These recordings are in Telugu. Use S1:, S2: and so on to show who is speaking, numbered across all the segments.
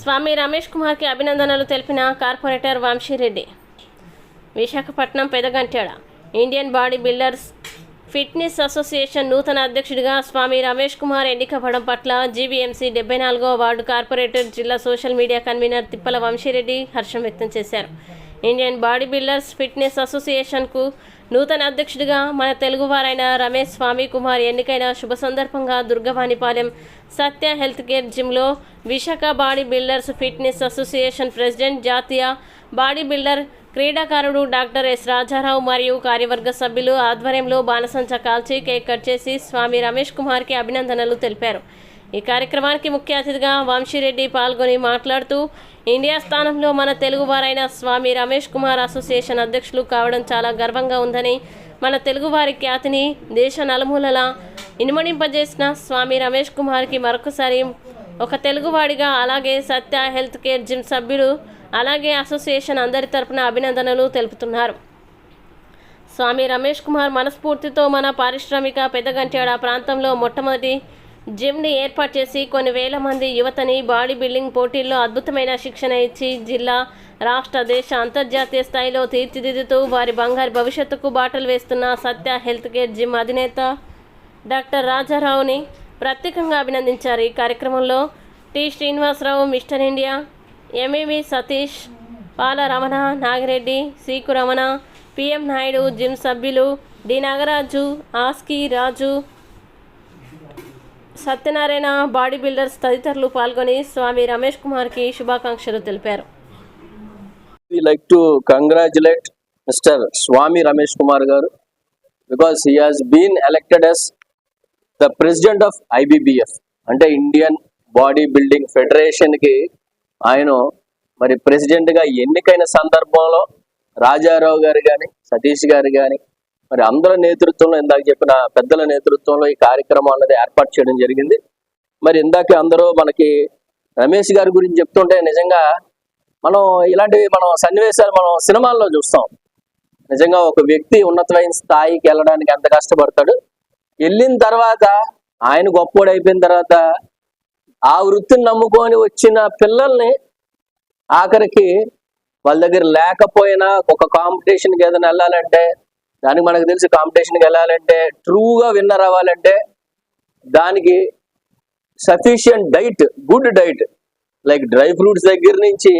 S1: స్వామి రమేష్ కుమార్కి అభినందనలు తెలిపిన corporator Vamsi Reddy. Visakhapatnam Pedagantyada Indian body builders fitness association నూతన అధ్యక్షుడిగా స్వామి రమేష్ కుమార్ ఎన్నికవ్వడం పట్ల జీబీఎంసీ డెబ్బై నాలుగో వార్డు కార్పొరేటర్ జిల్లా social media convener Tippala Vamsireddy హర్షం వ్యక్తం చేశారు. ఇండియన్ బాడీ బిల్డర్స్ ఫిట్నెస్ అసోసియేషన్కు నూతన అధ్యక్షుడిగా మన తెలుగువారైన రమేష్ స్వామి కుమార్ ఎన్నికైన శుభ సందర్భంగా దుర్గవాణిపాలెం సత్య హెల్త్ కేర్ జిమ్లో Visakha body builders fitness association president జాతీయ బాడీ బిల్డర్ క్రీడాకారుడు డాక్టర్ ఎస్ రాజారావు మరియు కార్యవర్గ సభ్యులు ఆధ్వర్యంలో బాణసంచ కాల్చి కేక్ కట్ చేసి స్వామి రమేష్ కుమార్కి అభినందనలు తెలిపారు. ఈ కార్యక్రమానికి ముఖ్య అతిథిగా వంశీరెడ్డి పాల్గొని మాట్లాడుతూ ఇండియా స్థానంలో మన తెలుగువారైన స్వామి రమేష్ కుమార్ అసోసియేషన్ అధ్యక్షులు కావడం చాలా గర్వంగా ఉందని మన తెలుగువారి ఖ్యాతిని దేశ నలుమూలల ఇనుమడింపజేసిన స్వామి రమేష్ కుమార్కి మరొకసారి ఒక తెలుగువాడిగా అలాగే సత్య హెల్త్ కేర్ జిమ్ సభ్యులు అలాగే అసోసియేషన్ అందరి తరపున అభినందనలు తెలుపుతున్నారు. స్వామి రమేష్ కుమార్ మనస్ఫూర్తితో మన పారిశ్రామిక పెద్దగంట్యాడ ప్రాంతంలో మొట్టమొదటి జిమ్ని ఏర్పాటు చేసి కొన్ని వేల మంది యువతని బాడీ బిల్డింగ్ పోటీల్లో అద్భుతమైన శిక్షణ ఇచ్చి జిల్లా రాష్ట్ర దేశ అంతర్జాతీయ స్థాయిలో తీర్చిదిద్దుతూ వారి బంగారు భవిష్యత్తుకు బాటలు వేస్తున్న సత్య హెల్త్ కేర్ జిమ్ అధినేత డాక్టర్ రాజారావుని ప్రత్యేకంగా అభినందించారు. ఈ కార్యక్రమంలో T. Srinivasarao mister India MEV Satish Pala Ramana Nagireddy seek Ramana PM Naidu gym సభ్యులు డి. నాగరాజు ఆస్కి రాజు సత్యనారాయణ బాడీ బిల్డర్స్ తదితరులు పాల్గొని స్వామి రమేష్ కుమార్కి శుభాకాంక్షలు తెలిపారు.
S2: We like to congratulate mister Swamy Ramesh Kumar గారు because he has been elected as the president of IBBF అంటే ఇండియన్ బాడీ బిల్డింగ్ ఫెడరేషన్కి ఆయన మరి ప్రెసిడెంట్గా ఎన్నికైన సందర్భంలో రాజారావు గారు కానీ సతీష్ గారు కానీ మరి అందరి నేతృత్వంలో ఇందాక చెప్పిన పెద్దల నేతృత్వంలో ఈ కార్యక్రమం అన్నది ఏర్పాటు చేయడం జరిగింది. మరి ఇందాక అందరూ మనకి రమేష్ గారి గురించి చెప్తుంటే నిజంగా మనం ఇలాంటివి మనం సన్నివేశాలు మనం సినిమాల్లో చూస్తాం. నిజంగా ఒక వ్యక్తి ఉన్నతమైన స్థాయికి వెళ్ళడానికి ఎంత కష్టపడతాడు? వెళ్ళిన తర్వాత ఆయన గొప్పోడు అయిపోయిన తర్వాత ఆ వృత్తిని నమ్ముకొని వచ్చిన పిల్లల్ని ఆఖరికి వాళ్ళ దగ్గర లేకపోయినా ఒక కాంపిటీషన్కి ఏదైనా వెళ్ళాలంటే దానికి మనకు తెలిసి కాంపిటీషన్కి వెళ్ళాలంటే ట్రూగా విన్నర్ అవ్వాలంటే దానికి sufficient diet good diet like dry fruits దగ్గర నుంచి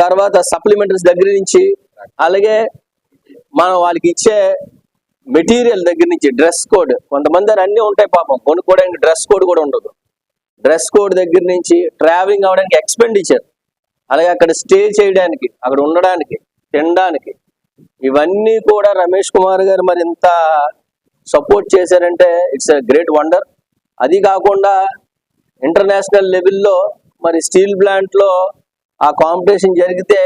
S2: తర్వాత సప్లిమెంటరీస్ దగ్గర నుంచి అలాగే మనం వాళ్ళకి ఇచ్చే మెటీరియల్ దగ్గర నుంచి డ్రెస్ కోడ్ కొంతమంది దగ్గర అన్నీ ఉంటాయి పాపం. కొనుక్కోవడానికి డ్రెస్ కోడ్ కూడా ఉండదు. డ్రెస్ కోడ్ దగ్గర నుంచి ట్రావెలింగ్ అవడానికి ఎక్స్పెండిచర్ అలాగే అక్కడ స్టే చేయడానికి అక్కడ ఉండడానికి తినడానికి ఇవన్నీ కూడా రమేష్ కుమార్ గారు మరి ఇంత సపోర్ట్ చేశారంటే ఇట్స్ ఎ గ్రేట్ వండర్. అది కాకుండా ఇంటర్నేషనల్ లెవెల్లో మరి స్టీల్ ప్లాంట్లో ఆ కాంపిటీషన్ జరిగితే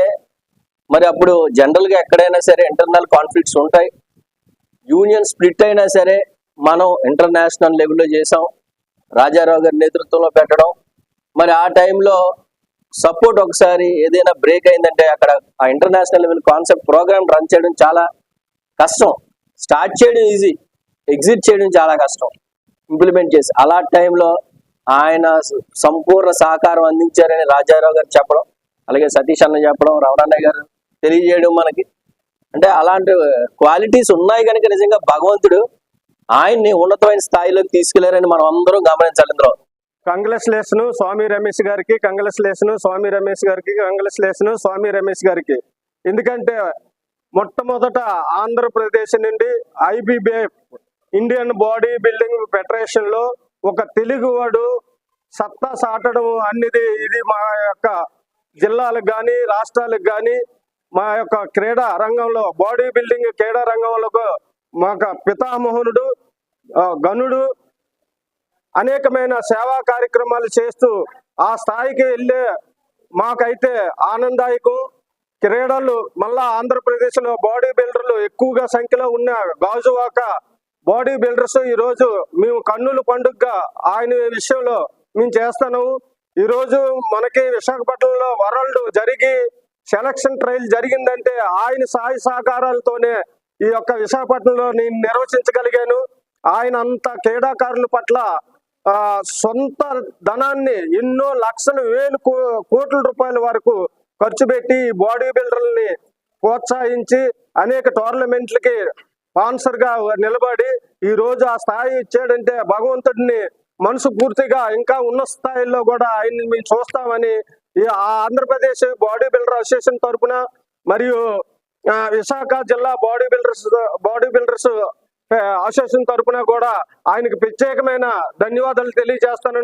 S2: మరి అప్పుడు జనరల్గా ఎక్కడైనా సరే ఇంటర్నల్ కాన్ఫ్లిక్ట్స్ ఉంటాయి. యూనియన్ స్ప్లిట్ అయినా సరే మనం ఇంటర్నేషనల్ లెవెల్లో చేసాం. రాజారావు గారి నేతృత్వంలో పెట్టడం. మరి ఆ టైంలో సపోర్ట్ ఒకసారి ఏదైనా బ్రేక్ అయిందంటే అక్కడ ఆ international level concept programme run చేయడం చాలా కష్టం. స్టార్ట్ చేయడం ఈజీ ఎగ్జిట్ చేయడం చాలా కష్టం. ఇంప్లిమెంట్ చేసి అలా టైంలో ఆయన సంపూర్ణ సహకారం అందించారని రాజారావు గారు చెప్పడం అలాగే సతీష్ అన్న చెప్పడం రమణాన్న గారు తెలియజేయడం మనకి. అంటే అలాంటి క్వాలిటీస్ ఉన్నాయి కనుక నిజంగా భగవంతుడు ఆయన్ని ఉన్నతమైన స్థాయిలోకి తీసుకెళ్ళారని మనం అందరం గమనించాలి ఇందులో.
S3: కంగ్రెస్లేషన్ స్వామి రమేష్ గారికి కంగ్రెస్లేషన్ స్వామి రమేష్ గారికి కంగ్రెస్లేషన్ స్వామి రమేష్ గారికి. ఎందుకంటే మొట్టమొదట ఆంధ్రప్రదేశ్ నుండి ఐబిబిఎఫ్ ఇండియన్ బాడీ బిల్డింగ్ ఫెడరేషన్లో ఒక తెలుగువాడు సత్తా సాటడం అనేది ఇది మా యొక్క జిల్లాలకు కానీ రాష్ట్రాలకు కానీ మా యొక్క క్రీడా రంగంలో బాడీ బిల్డింగ్ క్రీడా రంగంలో మా యొక్క పితామోహనుడు గనుడు అనేకమైన సేవా కార్యక్రమాలు చేస్తూ ఆ స్థాయికి వెళ్ళే మాకైతే ఆనందాయకం. క్రీడలు మళ్ళా ఆంధ్రప్రదేశ్లో బాడీ బిల్డర్లు ఎక్కువగా సంఖ్యలో ఉన్న గాజువాక బాడీ బిల్డర్స్ ఈరోజు మేము కన్నుల పండుగగా ఆయన విషయంలో మేము చేస్తాను. ఈరోజు మనకి విశాఖపట్నంలో వరల్డ్ జరిగి సెలక్షన్ ట్రయల్ జరిగిందంటే ఆయన సహాయ సహకారాలతోనే ఈ యొక్క విశాఖపట్నంలో నేను నిర్వచించగలిగాను ఆయన అంత క్రీడాకారుల పట్ల సొంత ధనాన్ని ఎన్నో లక్షల వేలు కో- కోట్ల రూపాయల వరకు ఖర్చు పెట్టి ఈ బాడీ బిల్డర్లని ప్రోత్సహించి అనేక టోర్నమెంట్లకి స్పాన్సర్గా నిలబడి ఈ రోజు ఆ స్థాయి ఇచ్చాడంటే భగవంతుడిని మనసు పూర్తిగా ఇంకా ఉన్న స్థాయిలో కూడా ఆయన్ని మేము చూస్తామని ఈ ఆ ఆంధ్రప్రదేశ్ బాడీ బిల్డర్ అసోసియేషన్ తరపున మరియు విశాఖ జిల్లా body builders body builders association తరపున కూడా ఆయనకు ప్రత్యేకమైన ధన్యవాదాలు తెలియజేస్తాను